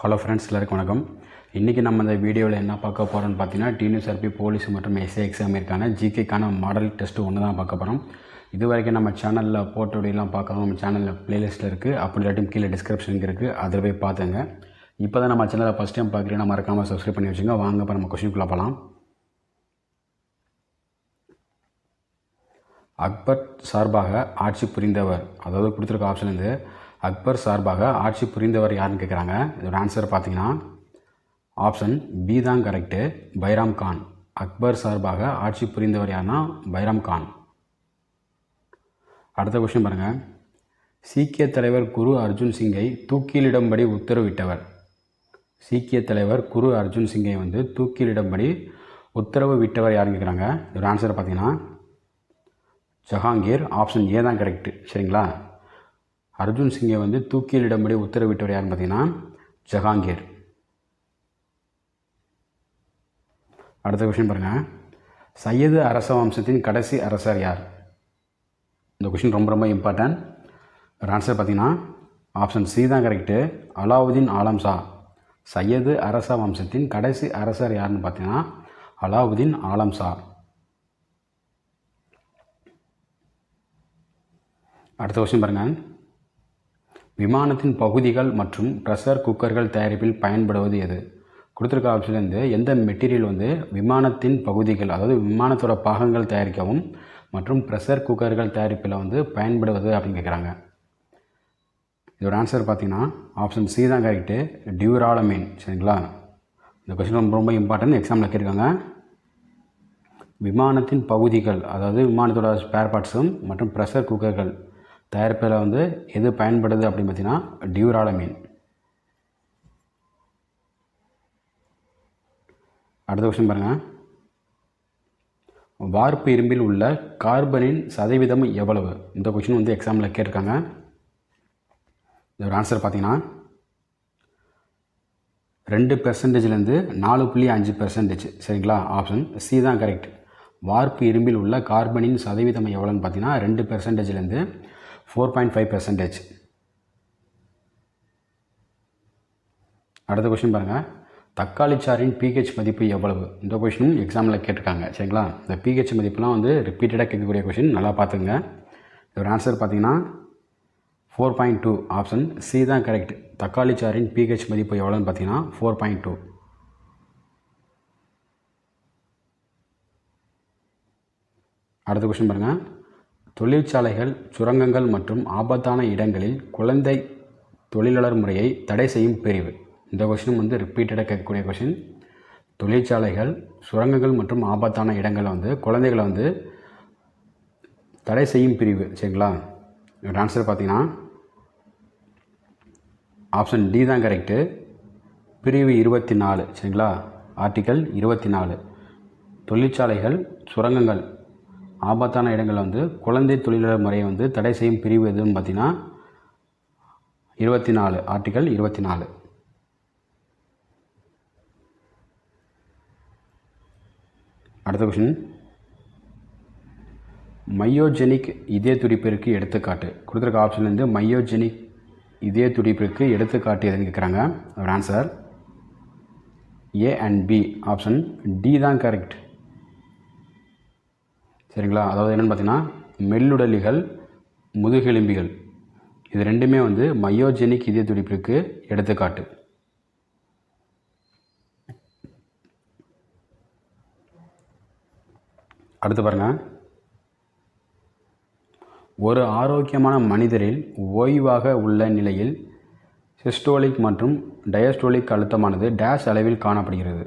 Hello friends எல்லாருக்கும் வணக்கம். இன்றைக்கி நம்ம இந்த வீடியோவில் என்ன பார்க்க போகிறோம்னு பார்த்தீங்கன்னா டிஎன்யூஎஸ்ஆர்பி போலீஸ் மற்றும் எஸ்ஏ எக்ஸாமிற்கான ஜிகேக்கான மாடல் டெஸ்ட்டு ஒன்று தான் பார்க்க போகிறோம் இது வரைக்கும் நம்ம சேனலில் போட்டோடையெல்லாம் வீடியோலாம் பார்க்காம நம்ம சேனலில் ப்ளேலிஸ்ட்டில் இருக்குது அப்படி இல்லாட்டியும் கீழே டிஸ்கிரிப்ஷன் இருக்குது அதில் போய் பார்த்துங்க. இப்போ தான் நம்ம சேனலில் ஃபஸ்ட் டைம் பார்க்குறீங்கன்னா மறக்காமல் சப்ஸ்கிரைப் பண்ணி வச்சுங்க வாங்க இப்போ நம்ம கொஷினுக்குள்ளே போகலாம் அக்பர் சார்பாக ஆட்சி புரிந்தவர். அதாவது கொடுத்துருக்க ஆப்ஷன் வந்து அக்பர் சார்பாக ஆட்சி புரிந்தவர் யாருன்னு கேட்குறாங்க இதோட ஆன்சர் பார்த்தீங்கன்னா ஆப்ஷன் பி தான் கரெக்டு பைராம் கான். அக்பர் சார்பாக ஆட்சி புரிந்தவர் யாருன்னா பைராம் கான். அடுத்த கொஷின் பாருங்கள் சீக்கிய தலைவர் குரு அர்ஜுன் சிங்கை தூக்கிலிடும்படி உத்தரவிட்டவர். சீக்கிய தலைவர் குரு அர்ஜுன் சிங்கை வந்து தூக்கிலிடும்படி உத்தரவு விட்டவர் யாருன்னு கேட்குறாங்க இதோட ஆன்சர் பார்த்தீங்கன்னா ஜஹாங்கீர். ஆப்ஷன் ஏ தான் கரெக்டு சரிங்களா? அர்ஜுன் சிங்கை வந்து தூக்கிலிடும்படி உத்தரவிட்டவர் யாருன்னு பார்த்தீங்கன்னா ஜஹாங்கீர். அடுத்த கொஷின் பாருங்கள் சையது அரச வம்சத்தின் கடைசி அரசர் யார்? இந்த கொஷின் ரொம்ப ரொம்ப இம்பார்ட்டன்ட் ஆன்சர் பார்த்தீங்கன்னா ஆப்ஷன் சி தான் கரெக்டு அலாவுதீன் ஆலம் ஷா. சையது அரச வம்சத்தின் கடைசி அரசர் யாருன்னு பார்த்தீங்கன்னா அலாவுதீன் ஆலம் ஷா. அடுத்த கொஸ்டின் பாருங்கள் விமானத்தின் பகுதிகள் மற்றும் ப்ரெஷர் குக்கர்கள் தயாரிப்பில் பயன்படுவது எது? கொடுத்துருக்க ஆப்ஷன் வந்து எந்த மெட்டீரியல் வந்து விமானத்தின் பகுதிகள் அதாவது விமானத்தோட பாகங்கள் தயாரிக்கவும் மற்றும் ப்ரெஷர் குக்கர்கள் தயாரிப்பில் வந்து பயன்படுவது அப்படின்னு கேட்குறாங்க இதோட ஆன்சர் பார்த்தீங்கன்னா ஆப்ஷன் சி தான் கரெக்டு டியூராலமீன் சரிங்களா? இந்த கொஸ்டின் ரொம்ப ரொம்ப இம்பார்ட்டன்ட் எக்ஸாமில் கேட்டிருக்காங்க. விமானத்தின் பகுதிகள் அதாவது விமானத்தோட ஸ்பேர் பார்ட்ஸும் மற்றும் ப்ரெஷர் குக்கர்கள் தயாரிப்பில் வந்து எது பயன்படுது அப்படின்னு பார்த்தீங்கன்னா டியூராலமீன் அடுத்த கொஸ்டின் பாருங்கள் வார்ப்பு இரும்பில் உள்ள கார்பனின் சதவீதம் எவ்வளவு? இந்த கொஷின் வந்து எக்ஸாமில் கேட்டிருக்காங்க. இதோட ஆன்சர் பார்த்தீங்கன்னா ரெண்டு பெர்சன்டேஜ்லேருந்து நாலு புள்ளி அஞ்சு பெர்சன்டேஜ் சரிங்களா? ஆப்ஷன் சி தான் கரெக்ட் வார்ப்பு இரும்பில் உள்ள கார்பனின் சதவீதம் எவ்வளோன்னு பார்த்தீங்கன்னா ரெண்டு பெர்சன்டேஜ்லேருந்து ஃபோர் பாயிண்ட் ஃபைவ் பெர்சன்டேஜ் அடுத்த கொஷின் பாருங்கள் தக்காளி சாரின் பிஹெச் மதிப்பு எவ்வளவு? இந்த கொஷினும் எக்ஸாமில் கேட்டிருக்காங்க. சரிங்களா? இந்த பிஹெச் மதிப்புலாம் வந்து ரிப்பீட்டடாக கேட்கக்கூடிய கொஷின் நல்லா பார்த்துங்க இதோட ஆன்சர் பார்த்தீங்கன்னா four point two option C தான் கரெக்ட் தக்காளி சாரின் பிஹெச் மதிப்பு எவ்வளோன்னு பார்த்தீங்கன்னா ஃபோர் பாயிண்ட் டூ அடுத்த கொஷின் பாருங்கள் தொழிற்சாலைகள் சுரங்கங்கள் மற்றும் ஆபத்தான இடங்களில் குழந்தை தொழிலாளர் முறையை தடை செய்யும் பிரிவு. இந்த கொஷினும் வந்து ரிப்பீட்டடாக கேட்கக்கூடிய கொஷின் தொழிற்சாலைகள் சுரங்கங்கள் மற்றும் ஆபத்தான இடங்களில் வந்து குழந்தைகளை வந்து தடை செய்யும் பிரிவு சரிங்களா? என்னோடய ஆன்சர் பார்த்தீங்கன்னா ஆப்ஷன் டி தான் கரெக்டு பிரிவு இருபத்தி நாலு சரிங்களா? ஆர்டிக்கல் இருபத்தி நாலு. தொழிற்சாலைகள் சுரங்கங்கள் ஆபத்தான இடங்களில் வந்து குழந்தை தொழிலாளர் முறையை வந்து தடை செய்யும் பிரிவு எதுன்னு பார்த்தீங்கன்னா இருபத்தி நாலு ஆர்டிக்கல் இருபத்தி நாலு அடுத்த கொஷின் மையோஜெனிக் இதய துடிப்பிற்கு எடுத்துக்காட்டு. கொடுத்துருக்க ஆப்ஷன் வந்து மையோஜெனிக் இதய துடிப்பிற்கு எடுத்துக்காட்டு எதுன்னு கேட்குறாங்க ஒரு answer A and B option D தான் கரெக்ட் சரிங்களா? அதாவது என்னென்னு பார்த்தீங்கன்னா மெல்லுடலிகள் முதுகெலும்பிகள். இது ரெண்டுமே வந்து மையோஜெனிக் இதய துடிப்பிற்கு எடுத்துக்காட்டு. அடுத்து பாருங்கள் ஒரு ஆரோக்கியமான மனிதரில் ஓய்வாக உள்ள நிலையில் சிஸ்டோலிக் மற்றும் டயஸ்டோலிக் அழுத்தமானது டேஷ் அளவில் காணப்படுகிறது.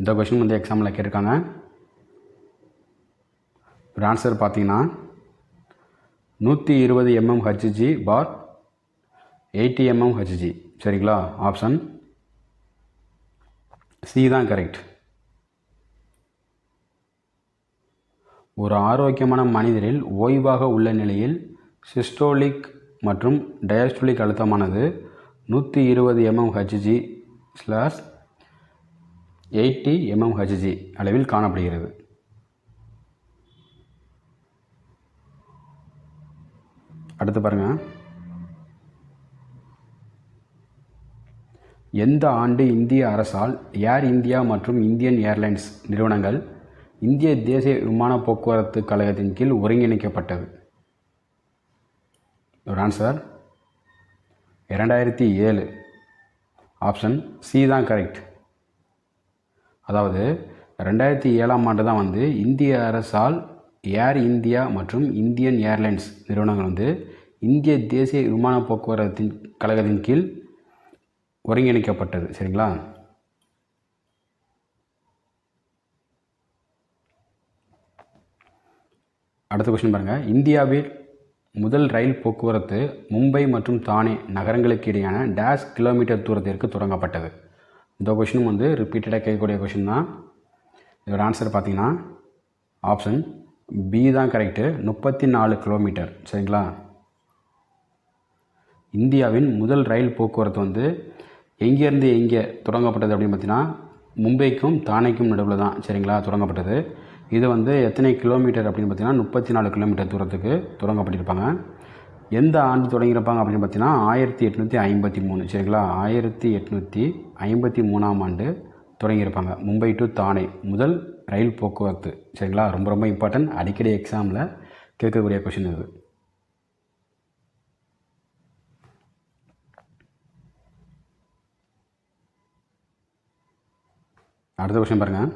இந்த கொஷின் வந்து எக்ஸாமில் கேட்டிருக்காங்க. ஒரு ஆன்சர் பார்த்தீங்கன்னா நூற்றி இருபது எம்எம் ஹச்ஜி பார் எயிட்டி எம்எம் ஹச்ஜி சரிங்களா? ஆப்ஷன் சி தான் கரெக்ட் ஒரு ஆரோக்கியமான மனிதரில் ஓய்வாக உள்ள நிலையில் சிஸ்டோலிக் மற்றும் டயஸ்டோலிக் அழுத்தமானது நூற்றி இருபது MM Hg slash eighty MM Hg அளவில் காணப்படுகிறது. அடுத்து பாருங்கள் எந்த ஆண்டு இந்திய அரசால் ஏர் இந்தியா மற்றும் இந்தியன் ஏர்லைன்ஸ் நிறுவனங்கள் இந்திய தேசிய விமான போக்குவரத்து கழகத்தின் கீழ் ஒருங்கிணைக்கப்பட்டது? ஒரு ஆன்சர் இரண்டாயிரத்தி ஏழு. ஆப்ஷன் சி தான் கரெக்ட் அதாவது ரெண்டாயிரத்தி ஏழாம் ஆண்டு தான் வந்து இந்திய அரசால் ஏர் இந்தியா மற்றும் இந்தியன் ஏர்லைன்ஸ் நிறுவனங்கள் வந்து இந்திய தேசிய விமான போக்குவரத்தின் கழகத்தின் கீழ் ஒருங்கிணைக்கப்பட்டது. சரிங்களா? அடுத்த கொஸ்டின் பாருங்கள் இந்தியாவில் முதல் ரயில் போக்குவரத்து மும்பை மற்றும் தானே நகரங்களுக்கு இடையான டேஷ் கிலோமீட்டர் தூரத்திற்கு தொடங்கப்பட்டது. இந்த கொஷினும் வந்து ரிப்பீட்டடாக கேட்கக்கூடிய கொஷின் தான். இதோட ஆன்சர் பார்த்தீங்கன்னா ஆப்ஷன் பி தான் கரெக்டு முப்பத்தி நாலு கிலோமீட்டர் சரிங்களா? இந்தியாவின் முதல் ரயில் போக்குவரத்து வந்து எங்கேருந்து எங்கே தொடங்கப்பட்டது அப்படின்னு பார்த்தீங்கன்னா மும்பைக்கும் தானேக்கும் நடுவில் தான் சரிங்களா தொடங்கப்பட்டது. இது வந்து எத்தனை கிலோமீட்டர் அப்படின்னு பார்த்தீங்கன்னா முப்பத்தி நாலு கிலோமீட்டர் தூரத்துக்கு தொடங்கப்பட்டிருப்பாங்க. எந்த ஆண்டு தொடங்கியிருப்பாங்க அப்படின்னு பார்த்தீங்கன்னா ஆயிரத்தி எட்நூற்றி ஐம்பத்தி மூணு சரிங்களா? ஆயிரத்தி எட்நூற்றி ஐம்பத்தி மூணாம் ஆண்டு தொடங்கியிருப்பாங்க. மும்பை டு தானே முதல் ரயில் போக்குவரத்து சரிங்களா? ரொம்ப ரொம்ப இம்பார்ட்டன்ட் அடிக்கடி எக்ஸாமில் கேட்கக்கூடிய கொஷின் இது. அடுத்த கொஷின் பாருங்கள்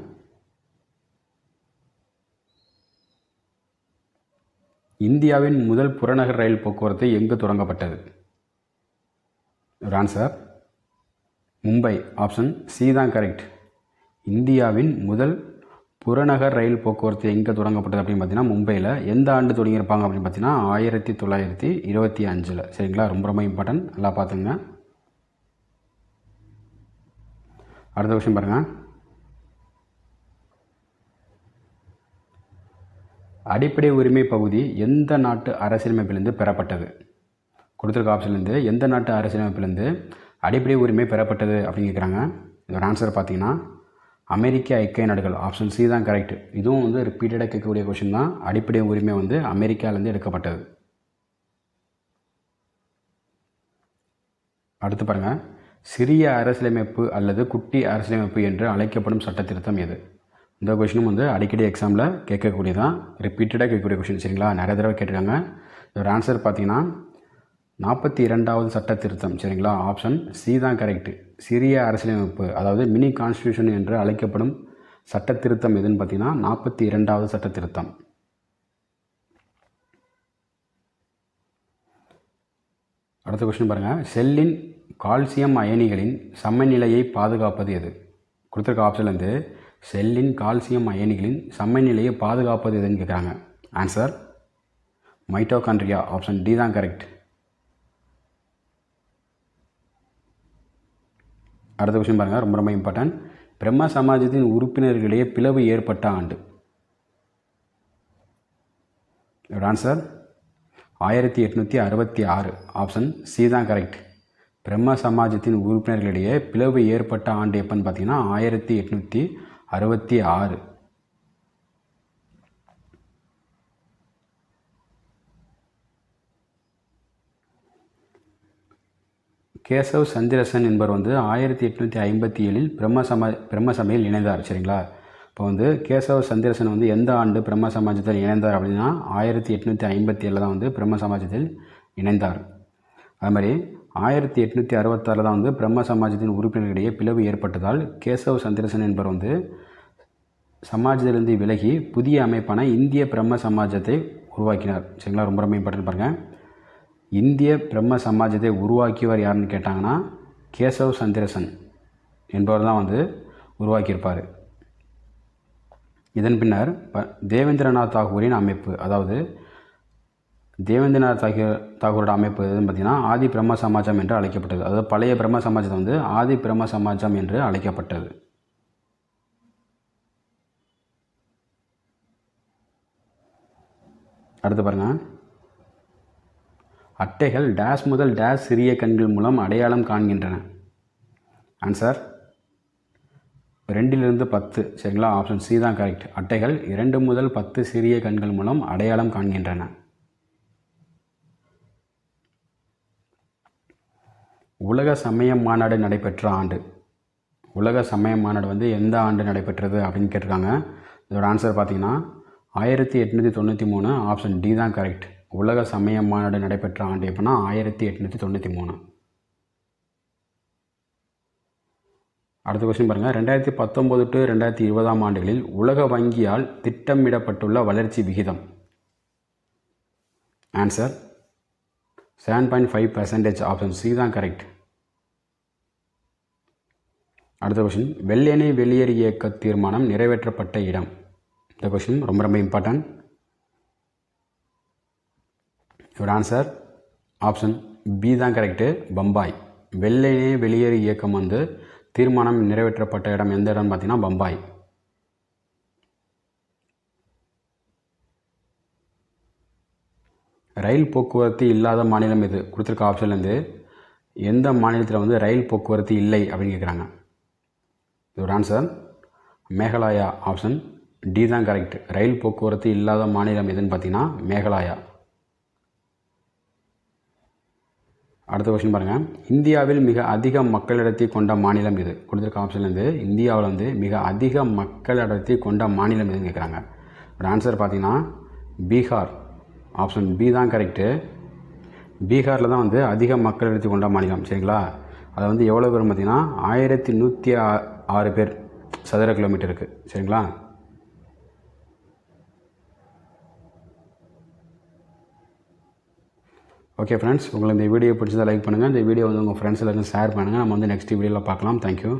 இந்தியாவின் முதல் புறநகர் ரயில் போக்குவரத்து எங்கு தொடங்கப்பட்டது? ஒரு ஆன்சர் மும்பை ஆப்ஷன் சி தான் கரெக்ட் இந்தியாவின் முதல் புறநகர் ரயில் போக்குவரத்து எங்கே தொடங்கப்பட்டது அப்படின்னு பார்த்தீங்கன்னா மும்பையில். எந்த ஆண்டு தொடங்கியிருப்பாங்க அப்படின்னு பார்த்தீங்கன்னா ஆயிரத்தி தொள்ளாயிரத்தி இருபத்தி அஞ்சில். சரிங்களா? ரொம்ப ரொம்ப இம்பார்ட்டன்ட் நல்லா பார்த்துங்க. அடுத்த கொஷின் பாருங்கள் அடிப்படை உரிமை பகுதி எந்த நாட்டு அரசியலமைப்பிலிருந்து பெறப்பட்டது? கொடுத்துருக்க ஆப்ஷன்லேருந்து எந்த நாட்டு அரசியலமைப்பிலிருந்து அடிப்படை உரிமை பெறப்பட்டது அப்படின்னு கேட்குறாங்க இதோட ஆன்சர் பார்த்தீங்கன்னா அமெரிக்க ஐக்கிய நாடுகள் ஆப்ஷன் சி தான் கரெக்ட் இதுவும் வந்து ரிப்பீட்டடாக கேட்கக்கூடிய கொஷின் தான். அடிப்படை உரிமை வந்து அமெரிக்காவிலேருந்து எடுக்கப்பட்டது. அடுத்து பாருங்கள் சிறிய அரசியலமைப்பு அல்லது குட்டி அரசியலமைப்பு என்று அழைக்கப்படும் சட்ட திருத்தம் எது? இந்த கொஷினும் வந்து அடிக்கடி எக்ஸாமில் கேட்கக்கூடியதான் ரிப்பீட்டடாக கேட்கக்கூடிய கொஷின் சரிங்களா? நிறைய தடவை கேட்டிருக்காங்க. இதோட ஆன்சர் பார்த்தீங்கன்னா நாற்பத்தி இரண்டாவது சட்ட திருத்தம் சரிங்களா? ஆப்ஷன் சி தான் கரெக்டு சிறிய அரசியலமைப்பு அதாவது மினி கான்ஸ்டியூஷன் என்று அழைக்கப்படும் சட்ட திருத்தம் எதுன்னு பார்த்தீங்கன்னா நாற்பத்தி இரண்டாவது சட்ட திருத்தம். அடுத்த கொஸ்டின் பாருங்கள் செல்லின் கால்சியம் அயனிகளின் சமநிலையை பாதுகாப்பது எது? கொடுத்துருக்க ஆப்ஷன்லேருந்து செல்லின் கால்சியம் அயனிகளின் சமநிலையை பாதுகாப்பது எதுன்னு கேட்குறாங்க ஆன்சர் மைட்டோகான்ட்ரியா ஆப்ஷன் டி தான் கரெக்ட் அடுத்த கொஸ்டின் பாருங்கள் ரொம்ப ரொம்ப இம்பார்ட்டன்ட் பிரம்ம சமாஜத்தின் உறுப்பினர்களிடையே பிளவு ஏற்பட்ட ஆண்டு. ஆன்சர் ஆயிரத்தி எட்நூற்றி அறுபத்தி ஆறு ஆப்ஷன் சி தான் கரெக்ட் பிரம்ம சமாஜத்தின் உறுப்பினர்களிடையே பிளவு ஏற்பட்ட ஆண்டு எப்போன்னு பார்த்தீங்கன்னா ஆயிரத்தி எட்நூற்றி அறுபத்தி ஆறு. கேசவ் சந்திரசன் என்பவர் வந்து ஆயிரத்தி எட்நூற்றி ஐம்பத்தி ஏழில் பிரம்ம சமா பிரம்ம சபையில் இணைந்தார் சரிங்களா? இப்போ வந்து கேசவ சந்திரசன் வந்து எந்த ஆண்டு பிரம்ம சமாஜத்தில் இணைந்தார் அப்படின்னா ஆயிரத்தி எட்நூற்றி ஐம்பத்தி ஏழில் தான் வந்து பிரம்ம சமாஜத்தில் இணைந்தார். அது மாதிரி ஆயிரத்தி எட்நூற்றி அறுபத்தாறில் தான் வந்து பிரம்ம சமாஜத்தின் உறுப்பினர்களிடையே பிளவு ஏற்பட்டதால் கேசவ் சந்திரசன் என்பவர் வந்து சமாஜத்திலிருந்து விலகி புதிய அமைப்பான இந்திய பிரம்ம சமாஜத்தை உருவாக்கினார். சரிங்களா? ரொம்ப ரொம்ப இம்பார்ட்டன் பாருங்கள் இந்திய பிரம்ம சமாஜத்தை உருவாக்கியவர் யாருன்னு கேட்டாங்கன்னா கேசவ் சந்திரசன் என்பவர் தான் வந்து உருவாக்கியிருப்பார். இதன் பின்னர் தேவேந்திரநாத் தாகூரின் அமைப்பு அதாவது தேவேந்திரநாத் தாகூர் தாகூரோட அமைப்பு எதுன்னு பார்த்தீங்கன்னா ஆதி பிரம்ம சமாஜம் என்று அழைக்கப்பட்டது. அதாவது பழைய பிரம்ம சமாஜத்தை வந்து ஆதி பிரம்ம சமாஜம் என்று அழைக்கப்பட்டது. அடுத்து பாருங்கள் அட்டைகள் டேஷ் முதல் டேஷ் சிறிய கண்கள் மூலம் அடையாளம் காண்கின்றன. ஆன்சர் ரெண்டிலிருந்து பத்து. சரிங்களா? ஆப்ஷன் சி தான் கரெக்ட் அட்டைகள் இரண்டு முதல் பத்து சிறிய கண்கள் மூலம் அடையாளம் காண்கின்றன. உலக சமய மாநாடு நடைபெற்ற ஆண்டு. உலக சமய மாநாடு வந்து எந்த ஆண்டு நடைபெற்றது அப்படின்னு கேட்டிருக்காங்க. இதோட ஆன்சர் பார்த்தீங்கன்னா ஆயிரத்தி எட்நூற்றி தொண்ணூற்றி மூணு ஆப்ஷன் டி தான் கரெக்ட் உலக சமய மாநாடு நடைபெற்ற ஆண்டு எப்படின்னா ஆயிரத்தி எட்நூற்றி தொண்ணூற்றி மூணு. அடுத்த கொஸ்டின் பாருங்கள் ரெண்டாயிரத்தி பத்தொம்போது டு ரெண்டாயிரத்தி இருபதாம் ஆண்டுகளில் உலக வங்கியால் திட்டமிடப்பட்டுள்ள வளர்ச்சி விகிதம். Answer seven point five percentage option C தான் கரெக்ட் அடுத்த கொஷின் வெள்ளையனை வெளியேறு இயக்க தீர்மானம் நிறைவேற்றப்பட்ட இடம். இந்த கொஷின் ரொம்ப ரொம்ப இம்பார்ட்டன்ட் இவர் ஆன்சர் ஆப்ஷன் பி தான் கரெக்டு பம்பாய். வெள்ளையனே வெளியேறு இயக்கம் வந்து தீர்மானம் நிறைவேற்றப்பட்ட இடம் எந்த இடம்னு பார்த்தீங்கன்னா பம்பாய். ரயில் போக்குவரத்து இல்லாத மாநிலம் இது கொடுத்துருக்க ஆப்ஷன்லேருந்து எந்த மாநிலத்தில் வந்து ரயில் போக்குவரத்து இல்லை அப்படின்னு கேட்குறாங்க இதோட ஆன்சர் மேகாலயா ஆப்ஷன் டி தான் கரெக்ட் ரயில் போக்குவரத்து இல்லாத மாநிலம் எதுன்னு பார்த்தீங்கன்னா மேகாலயா. அடுத்த கொஸ்டின் பாருங்கள் இந்தியாவில் மிக அதிக மக்களிடத்தை கொண்ட மாநிலம் இது கொடுத்துருக்க ஆப்ஷன்லேருந்து இந்தியாவில் வந்து மிக அதிக மக்களிடத்தை கொண்ட மாநிலம் எதுன்னு கேட்குறாங்க ஒரு ஆன்சர் பார்த்தீங்கன்னா பீகார். ஆப்ஷன் பி தான் கரெக்டு பீகாரில் தான் வந்து அதிக மக்களிடத்தை கொண்ட மாநிலம். சரிங்களா? அதை வந்து எவ்வளோ பேரும் பார்த்தீங்கன்னா ஆயிரத்தி நூற்றி ஆறு பேர் சதுர கிலோமீட்டருக்கு சரிங்களா? ஓகே ஃப்ரெண்ட்ஸ் உங்களுக்கு இந்த வீடியோ பிடிச்சதை லைக் பண்ணுங்கள் இந்த வீடியோ வந்து உங்கள் ஃப்ரெண்ட்ஸ் எல்லாருக்கும் ஷேர் பண்ணுங்கள் நம்ம வந்து நெக்ஸ்ட் வீடியோவில் பார்க்கலாம். தேங்க்யூ